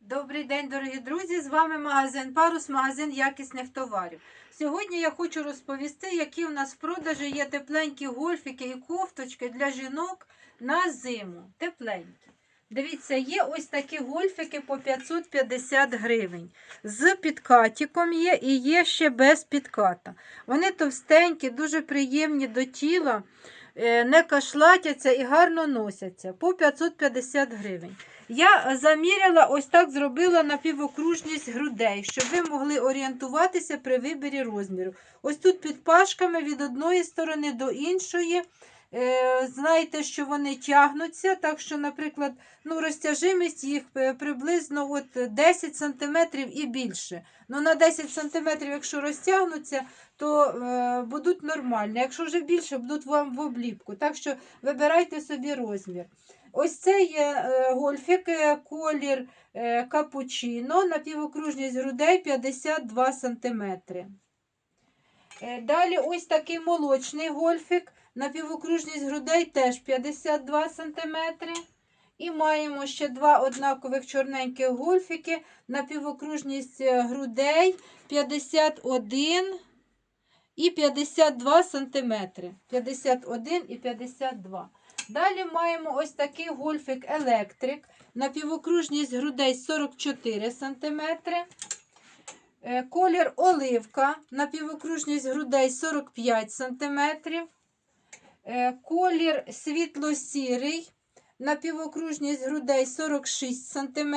Добрий день, дорогі друзі! З вами магазин Парус, магазин якісних товарів. Сьогодні я хочу розповісти, які в нас в продажі є тепленькі гольфики і кофточки для жінок на зиму. Тепленькі. Дивіться, є ось такі гольфики по 550 гривень. З підкатіком є і є ще без підката. Вони товстенькі, дуже приємні до тіла, не кашлатяться і гарно носяться. По 550 гривень. Я заміряла, ось так зробила напівокружність грудей, щоб ви могли орієнтуватися при вибірі розміру. Ось тут під пашками від одної сторони до іншої. Е, знаєте, що вони тягнуться, так що, наприклад, ну, розтяжимість їх е, приблизно от 10 см і більше. Ну, на 10 см, якщо розтягнуться, то е, будуть нормальні. Якщо вже більше, будуть вам в обліпку. Так що вибирайте собі розмір. Ось це є е, гольфік, колір капучино, напівокружність грудей 52 см. Далі ось такий молочний гольфік, напівокружність грудей теж 52 см. І маємо ще два однакових чорненьких гольфіки, напівокружність е, грудей 51 і 52 см. 51 і 52 Далі маємо ось такий гольфік електрик. Напівокружність грудей 44 см. Колір оливка. Напівокружність грудей 45 см. Колір світло-сірий. Напівокружність грудей 46 см.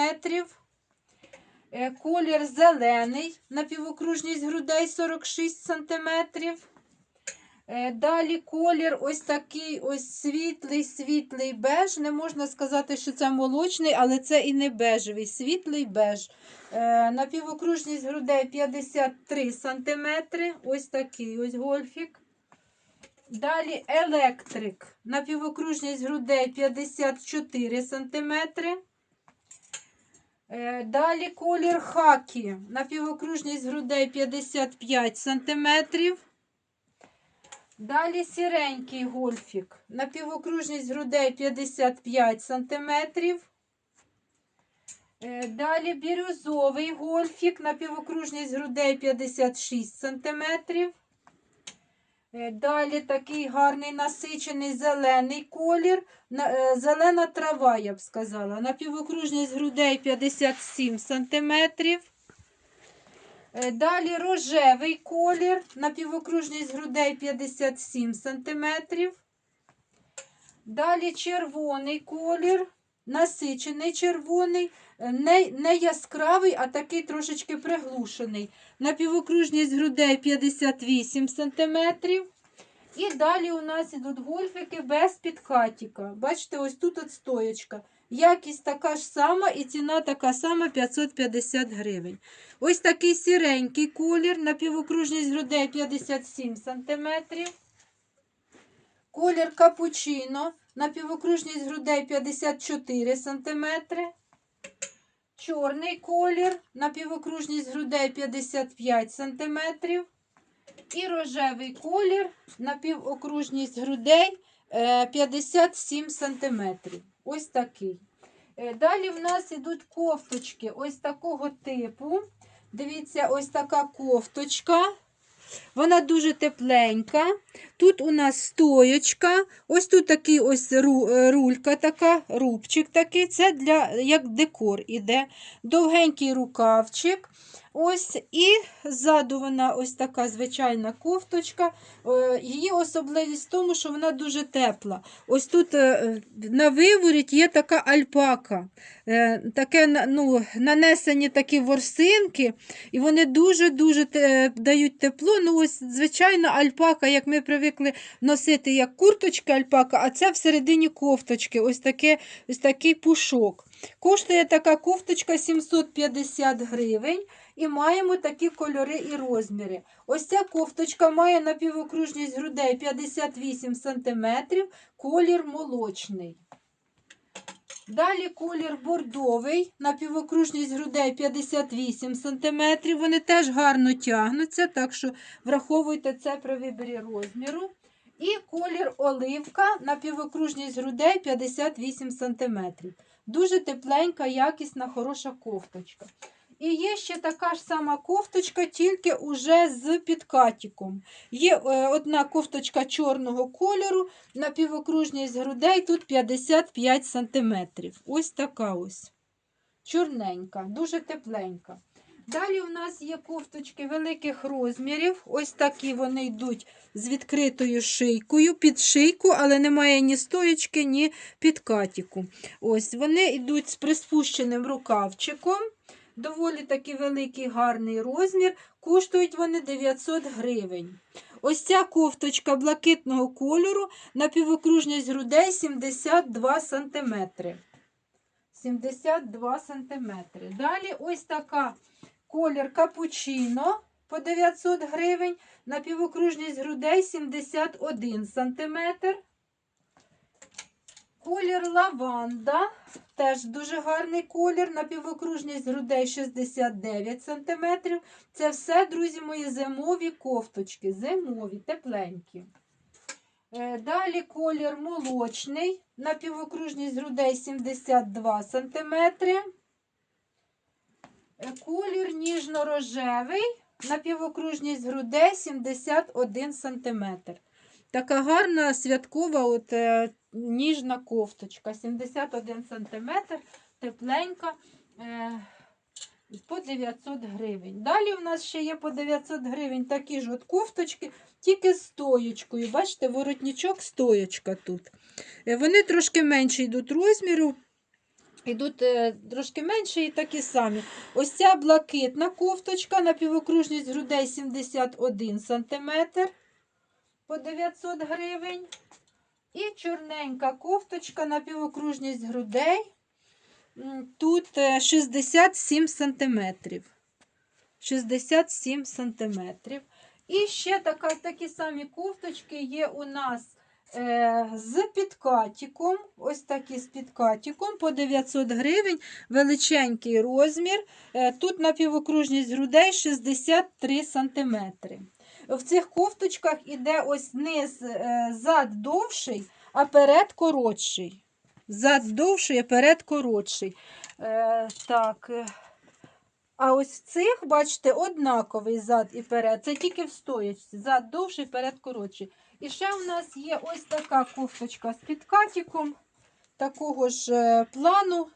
Колір зелений. Напівокружність грудей 46 см. Е, Далі колір ось такий ось світлий, світлий беж. Не можна сказати, що це молочний, але це і не бежевий, світлий беж. Е, Напівокружність грудей 53 см. Ось такий ось гольфік. Далі електрик. Напівокружність грудей 54 см. Е, Далі колір хакі. Напівокружність грудей 55 см. Далі сіренький гольфік. Напівокружність грудей 55 см. Е, Далі бірюзовий гольфік. Напівокружність грудей 56 см. Е, Далі такий гарний насичений зелений колір. Е, Зелена трава, я б сказала. Напівокружність грудей 57 см. Е, Далі рожевий колір, напівокружність грудей 57 см. Далі червоний колір, насичений червоний, не, не яскравий, а такий трошечки приглушений. Напівокружність грудей 58 см. І далі у нас ідуть гольфики без підкатіка. Бачите, ось тут от стоячка. Якість така ж сама і ціна така сама 550 гривень. Ось такий сіренький колір, напівокружність грудей 57 см. Колір капучино, напівокружність грудей 54 см. Чорний колір, напівокружність грудей 55 см. І рожевий колір, напівокружність грудей е, 57 см. Ось такий. Е, Далі в нас йдуть кофточки ось такого типу. Дивіться, ось така кофточка. Вона дуже тепленька. Тут у нас стоєчка. Ось тут такий ось е, рулька, така, рубчик такий. Це для як декор іде. Довгенький рукавчик. Ось і ззаду вона ось така звичайна кофточка. Е, Її особливість в тому, що вона дуже тепла. Ось тут е, на виворіт є така альпака. Е, Таке ну, нанесені такі ворсинки, і вони дуже-дуже дають тепло. Ну, ось звичайна альпака, як ми привикли носити, як курточка альпака, а це всередині кофточки, ось, таке, ось такий пушок. Коштує така кофточка 750 гривень. І маємо такі кольори і розміри. Ось ця кофточка має напівокружність грудей 58 см, колір молочний. Далі колір бордовий, напівокружність грудей 58 см. Вони теж гарно тягнуться, так що враховуйте це при виборі розміру. І колір оливка, напівокружність грудей 58 см. Дуже тепленька, якісна, хороша кофточка. І є ще така ж сама кофточка, тільки уже з підкатіком. Є е, одна кофточка чорного кольору, напівокружність грудей тут 55 см. Ось така ось. Чорненька, дуже тепленька. Далі у нас є кофточки великих розмірів. Ось такі вони йдуть з відкритою шийкою, під шийку, але немає ні стоєчки, ні підкатіку. Ось вони йдуть з приспущеним рукавчиком. Доволі таки великий гарний розмір. Коштують вони 900 гривень. Ось ця кофточка блакитного кольору на півокружність грудей 72 см. 72 см. Далі ось така колір капучино по 900 гривень. На півокружність грудей 71 см. Колір лаванда. Теж дуже гарний колір. На півокружність грудей 69 см. Це все, друзі мої, зимові кофточки. Зимові, тепленькі. Е, Далі колір молочний. На півокружність грудей 72 см. Колір ніжно-рожевий. На півокружність грудей 71 см. Така гарна святкова от, е, ніжна кофточка. 71 см, тепленька. Е, по 900 гривень. Далі у нас ще є по 900 гривень такі ж от кофточки, тільки стоєчкою. Бачите, воротничок, стоєчка тут. Е, Вони трошки менше йдуть розміру. Йдуть е, трошки менші і такі самі. Ось ця блакитна кофточка на півокружність грудей 71 см по 900 гривень. І чорненька кофточка на півокружність грудей. Тут е, 67 сантиметрів. 67 сантиметрів. І ще така, такі самі кофточки є у нас е, з підкатіком. Ось такі з підкатіком по 900 гривень. Величенький розмір. Е, тут на півокружність грудей 63 сантиметри. В цих кофточках іде ось низ е, зад довший, а перед коротший. Зад довший, а перед коротший. Е, так. е, А ось в цих, бачите, однаковий зад і перед. Це тільки в стоячці. Зад довший, перед коротший. І ще в нас є ось така кофточка з підкатіком, такого ж плану.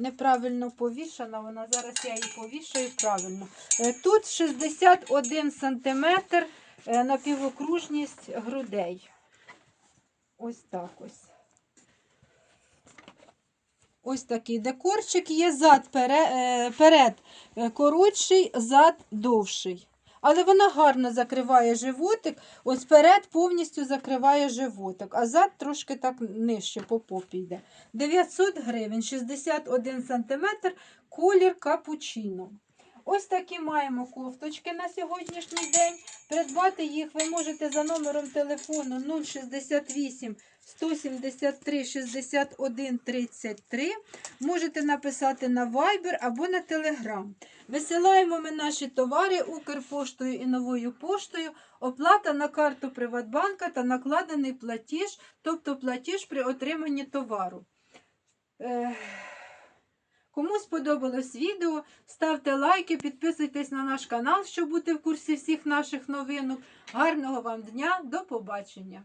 Неправильно повішана, вона зараз я її повішаю правильно. Е, Тут 61 см на півокружність грудей. Ось так ось. Ось такий декорчик є зад е, перед е, коротший, зад довший. Але вона гарно закриває животик. Ось перед повністю закриває животик, а зад трошки так нижче по попі йде. 900 гривень, 61 см, колір капучино. Ось такі маємо кофточки на сьогоднішній день. Придбати їх ви можете за номером телефону 068 173 61 33. Можете написати на Viber або на Telegram. Висилаємо ми наші товари Укрпоштою і новою поштою. Оплата на карту Приватбанка та накладений платіж, тобто платіж при отриманні товару. Е, Кому сподобалось відео, ставте лайки, підписуйтесь на наш канал, щоб бути в курсі всіх наших новинок. Гарного вам дня, до побачення!